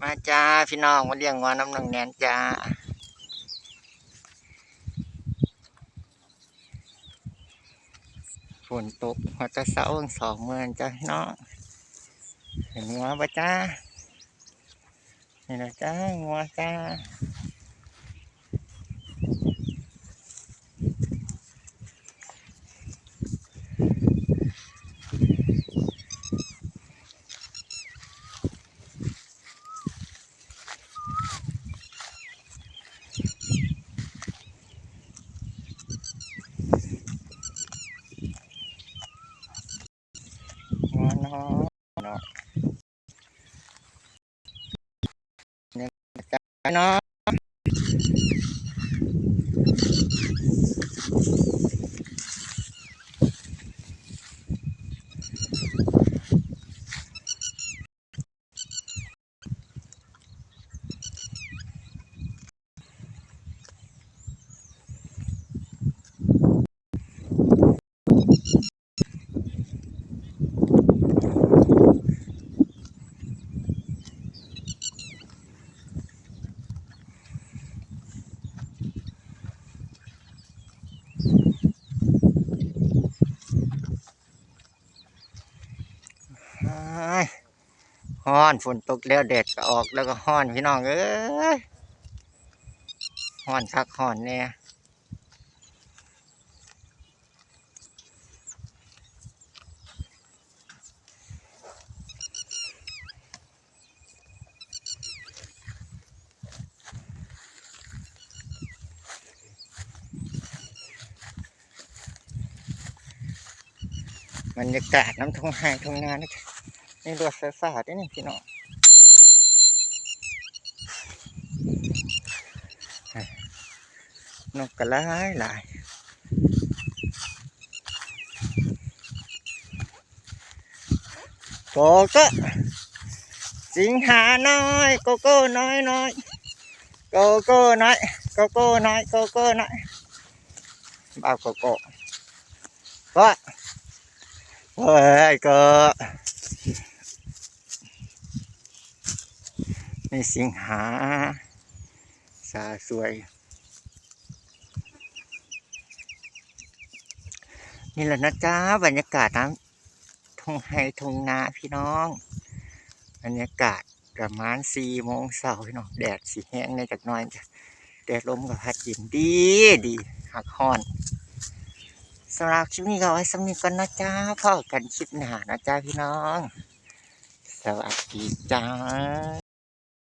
มาจ้าพี่น้องมาเลี้ยงวัวน้ำหนังแนนจ้าฝนตกหัวจะเสาร์สองเมือนจ้าพี่น้องเห็นงัวปะจ้านี่นะจ้างัวจ้า งัวน้อยน้อยนี่นะจ้าพี่น้องอ้าย ฮ้อนฝนตกแล้วแดดก็ออกแล้วก็ฮ้อนพี่น้องเอ้ยฮ้อนคักฮ้อนเนี่ยบรรยากาศน้ำทุ่งไห้ทุ่งนานี่ นี่รถไฟฟ้าด้วยนี่พี่น้องนกกระไล่หลายโกโก้สิงหาน้อยโกโก้น้อยน้อยโกโก้น้อยโกโก้น้อยโกโก้น้อยบ้าโกโก้ก็เฮ้ยก็ ในสิงหา สาสวย นี่แหละนะจ๊ะบรรยากาศน้ำทงไฮทงนาพี่น้อง บรรยากาศประมาณสี่โมงเช้าพี่น้องแดดสีแห้งในจากน้อยจ้ะแดดลมกับพัดเยินดีดีหักฮ้อนสำหรับคลิปนี้ก็ไว้สำนึกกันนะจ๊ะพ่อกันคลิปหน้านะจ๊ะพี่น้อง สวัสดีจ้า